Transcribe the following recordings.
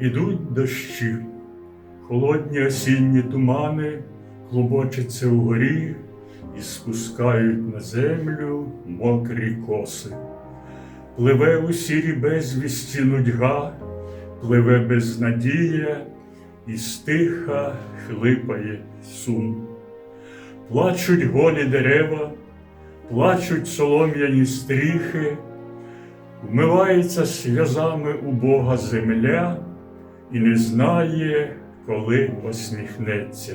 Ідуть дощі, холодні осінні тумани клубочаться угорі і спускають на землю мокрі коси. Пливе у сірі безвісті нудьга, пливе безнадія, і стиха хлипає сум. Плачуть голі дерева, плачуть солом'яні стріхи, вмивається сльозами убога земля і не знає, коли посміхнеться.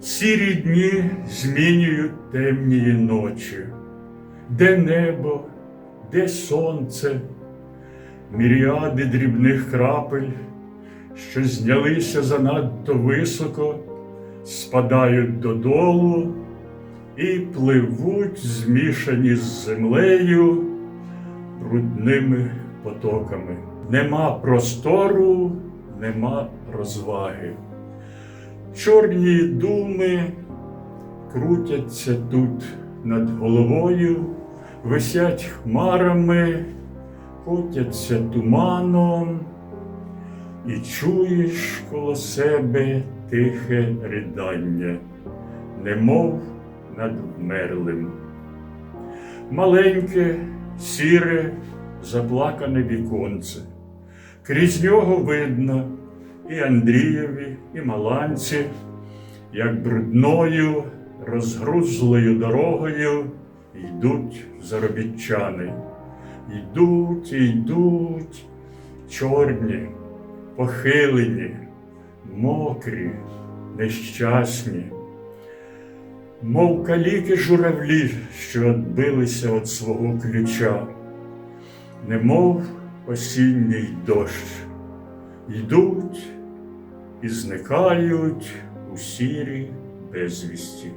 Сірі дні змінюють темні ночі, де небо, де сонце, міріади дрібних крапель, що знялися занадто високо, спадають додолу і пливуть, змішані з землею брудними потоками. Нема простору, нема розваги. Чорні думи крутяться тут над головою, висять хмарами, котяться туманом, і чуєш коло себе тихе ридання, немов над вмерлим. Маленьке, сіре, заплакане віконце. Крізь нього видно і Андрієві, і Маланці, як брудною, розгрузлою дорогою йдуть заробітчани. Йдуть і йдуть чорні, похилені, мокрі, нещасні, мов каліки журавлі, що відбилися від свого ключа, немов осінній дощ йдуть і зникають у сірі безвісті.